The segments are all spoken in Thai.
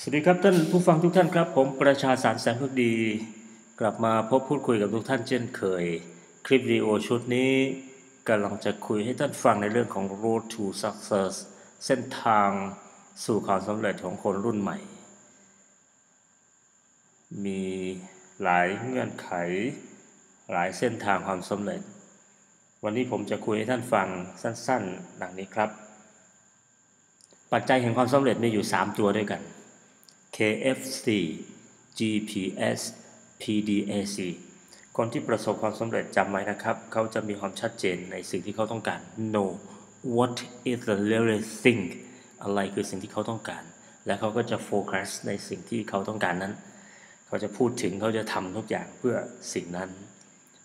สวัสดีครับท่านผู้ฟังทุกท่านครับ ผมประชาสารแสนพักดี กลับมาพบพูดคุยกับทุกท่านเช่นเคย คลิปวิดีโอชุดนี้กำลังจะคุยให้ท่านฟังในเรื่องของ road to success เส้นทางสู่ความสำเร็จของคนรุ่นใหม่ มีหลายเงื่อนไข หลายเส้นทางความสำเร็จ วันนี้ผมจะคุยให้ท่านฟังสั้นๆ ดังนี้ครับ ปัจจัยแห่งความสำเร็จมีอยู่ 3 ตัวด้วยกัน KFC GPS PDAC คนที่ประสบความสำเร็จจำไว้นะครับ เขาจะมีความชัดเจนในสิ่งที่เขาต้องการ know what is the really thing อะไรคือสิ่งที่เขาต้องการ และเขาก็จะโฟกัสในสิ่งที่เขาต้องการนั้น เขาจะพูดถึงเขาจะทำทุกอย่างเพื่อสิ่งนั้น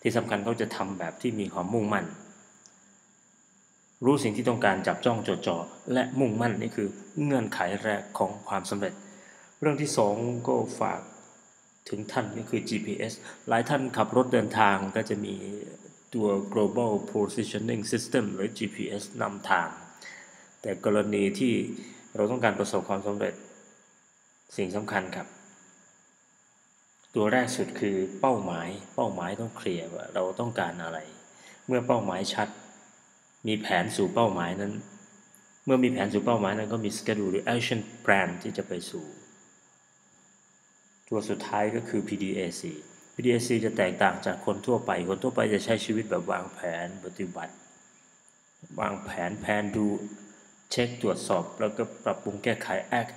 ที่สำคัญเขาจะทำแบบที่มีความมุ่งมั่น รู้สิ่งที่ต้องการจับจ้องจดจ่อและมุ่งมั่นนี่คือเงื่อนไขแรกของความสำเร็จ เรื่องที่สองก็ฝากถึงท่านก็คือ GPS หลายท่านขับรถเดินทางก็จะมีตัว global positioning system หรือ GPS นำทาง แต่กรณีที่เราต้องการประสบความสำเร็จสิ่งสำคัญครับ ตัวแรกสุดคือเป้าหมาย เป้าหมายต้องเคลียร์ว่าเราต้องการอะไร เมื่อเป้าหมายชัด มีแผนสู่เป้าหมายนั้น เมื่อมีแผนสู่เป้าหมายนั้นก็มี schedule หรือ action plan ที่จะไปสู่ ตัวสุดท้ายก็คือ PDAC PDAC จะแตกต่างจากคนทั่วไป คนทั่วไปจะใช้ชีวิตแบบวางแผนปฏิบัติ วางแผนแผนดูเช็คตรวจสอบแล้วก็ปรับปรุงแก้ไขแอค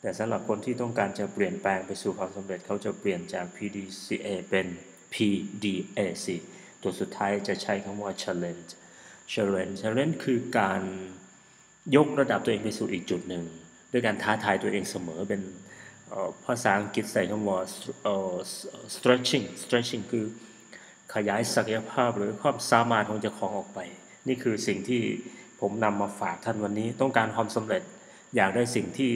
แต่สำหรับคนที่ต้องการจะเปลี่ยนแปลงไปสู่ความสำเร็จเขาจะเปลี่ยนจาก PDCA เป็น PDAC ตัวสุดท้ายจะใช้คำว่า challenge challenge challenge คือการยกระดับตัวเองไปสู่อีกจุดหนึ่ง ด้วยการท้าทายตัวเองเสมอเป็น ภาษาอังกฤษใส่คำว่า stretching stretching คือขยายศักยภาพหรือความสามารถของเจ้าของออกไป นี่คือสิ่งที่ผมนำมาฝากท่านวันนี้ ต้องการความสำเร็จอยากได้สิ่งที่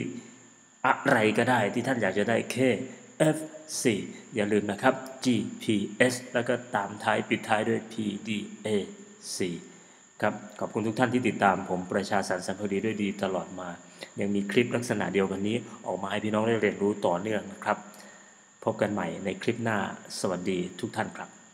อะไรก็ได้ที่ท่านอยากจะได้ K F C อย่าลืมนะครับ G P S แล้วก็ตามท้ายปิดท้ายด้วย P D A C ครับขอบคุณทุกท่านที่ติดตามผมประชาสันสัมพดีด้วยดีตลอดมา ยังมีคลิปลักษณะเดียวกันนี้ออกมาให้พี่น้องได้เรียนรู้ต่อเนื่องนะครับ พบกันใหม่ในคลิปหน้าสวัสดีทุกท่านครับ